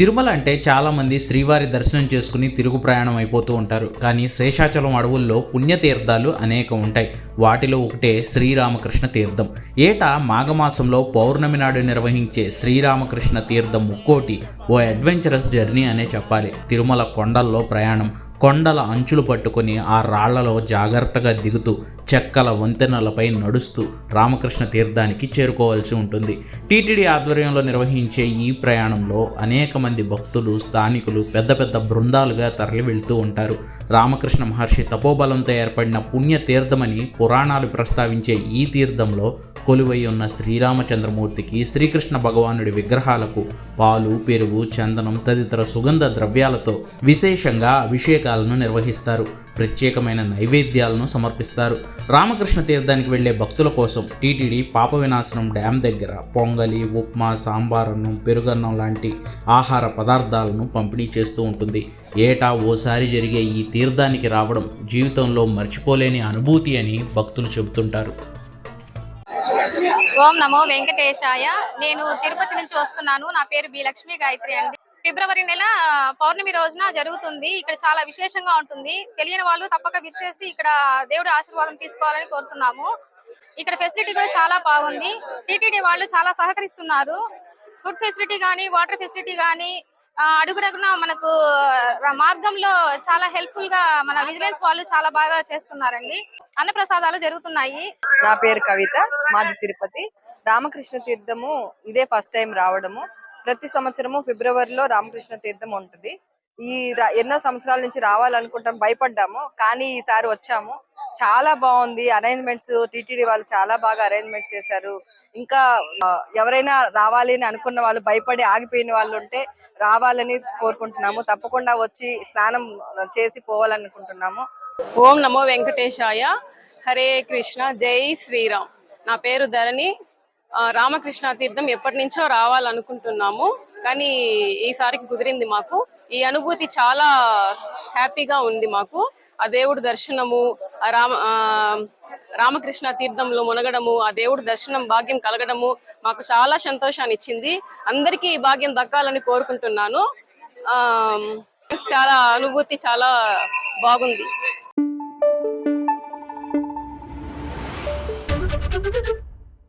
తిరుమల అంటే చాలామంది శ్రీవారి దర్శనం చేసుకుని తిరుగు ప్రయాణం అయిపోతూ ఉంటారు. కానీ శేషాచలం అడవుల్లో పుణ్యతీర్థాలు అనేకం ఉంటాయి. వాటిలో ఒకటే శ్రీరామకృష్ణ తీర్థం. ఏటా మాఘమాసంలో పౌర్ణమి నాడు నిర్వహించే శ్రీరామకృష్ణ తీర్థం ముక్కోటి ఓ అడ్వెంచరస్ జర్నీ అనే చెప్పాలి. తిరుమల కొండల్లో ప్రయాణం. కొండల అంచులు పట్టుకొని ఆ రాళ్ళలో జాగ్రత్తగా దిగుతూ చెక్కల వంతెనలపై నడుస్తూ రామకృష్ణ తీర్థానికి చేరుకోవాల్సి ఉంటుంది. టీటీడీ ఆధ్వర్యంలో నిర్వహించే ఈ ప్రయాణంలో అనేక మంది భక్తులు స్థానికులు పెద్ద పెద్ద బృందాలుగా తరలి వెళ్తూ ఉంటారు. రామకృష్ణ మహర్షి తపోబలంతో ఏర్పడిన పుణ్య తీర్థమని పురాణాలు ప్రస్తావించే ఈ తీర్థంలో కొలువై ఉన్న శ్రీరామచంద్రమూర్తికి శ్రీకృష్ణ భగవానుడి విగ్రహాలకు పాలు పెరుగు చందనం తదితర సుగంధ ద్రవ్యాలతో విశేషంగా అభిషేకాలను నిర్వహిస్తారు. ప్రత్యేకమైన నైవేద్యాలను సమర్పిస్తారు. రామకృష్ణ తీర్థానికి వెళ్ళే భక్తుల కోసం టీటీడీ పాప వినాశనం డ్యామ్ దగ్గర పొంగలి ఉప్మా సాంబారన్నం పెరుగన్నం లాంటి ఆహార పదార్థాలను పంపిణీ చేస్తూ ఉంటుంది. ఏటా ఓసారి జరిగే ఈ తీర్థానికి రావడం జీవితంలో మర్చిపోలేని అనుభూతి అని భక్తులు చెబుతుంటారు. ఓం నమో వెంకటేశాయ. నేను తిరుపతి నుంచి వస్తున్నాను. నా పేరు బి లక్ష్మీ గాయత్రి అండి. ఫిబ్రవరి నెల పౌర్ణమి రోజున జరుగుతుంది. ఇక్కడ చాలా విశేషంగా ఉంటుంది. తెలియని వాళ్ళు తప్పక విచ్చేసి ఇక్కడ దేవుడి ఆశీర్వాదం తీసుకోవాలని కోరుతున్నాము. ఇక్కడ ఫెసిలిటీ కూడా చాలా బాగుంది. టీటీడీ వాళ్ళు చాలా సహకరిస్తున్నారు. ఫుడ్ ఫెసిలిటీ కానీ వాటర్ ఫెసిలిటీ కానీ అడుగుడగున మనకు మార్గంలో చాలా హెల్ప్ఫుల్గా మన విజిలెన్స్ వాళ్ళు చాలా బాగా చేస్తున్నారండి. అన్నప్రసాదాలు జరుగుతున్నాయి. నా పేరు కవిత. మాది తిరుపతి. రామకృష్ణ తీర్థము ఇదే ఫస్ట్ టైం రావడము. ప్రతి సంవత్సరము ఫిబ్రవరిలో రామకృష్ణ తీర్థం ఉంటుంది. ఈ ఎన్నో సంవత్సరాల నుంచి రావాలనుకుంటాం భయపడ్డాము. కానీ ఈసారి వచ్చాము. చాలా బాగుంది. అరేంజ్మెంట్స్ టీటీడీ వాళ్ళు చాలా బాగా అరేంజ్మెంట్స్ చేశారు. ఇంకా ఎవరైనా రావాలి అని అనుకున్న వాళ్ళు భయపడి ఆగిపోయిన వాళ్ళు ఉంటే రావాలని కోరుకుంటున్నాము. తప్పకుండా వచ్చి స్నానం చేసి పోవాలనుకుంటున్నాము. ఓం నమో వెంకటేశాయ. హరే కృష్ణ. జై శ్రీరామ్. నా పేరు ధరణి. రామకృష్ణ తీర్థం ఎప్పటి నుంచో రావాలనుకుంటున్నాము. కానీ ఈసారికి కుదిరింది మాకు. ఈ అనుభూతి చాలా హ్యాపీగా ఉంది మాకు. ఆ దేవుడి దర్శనము ఆ రామ రామకృష్ణ తీర్థంలో మునగడము ఆ దేవుడి దర్శనం భాగ్యం కలగడము మాకు చాలా సంతోషాన్ని ఇచ్చింది. అందరికీ ఈ భాగ్యం దక్కాలని కోరుకుంటున్నాను. చాలా అనుభూతి చాలా బాగుంది.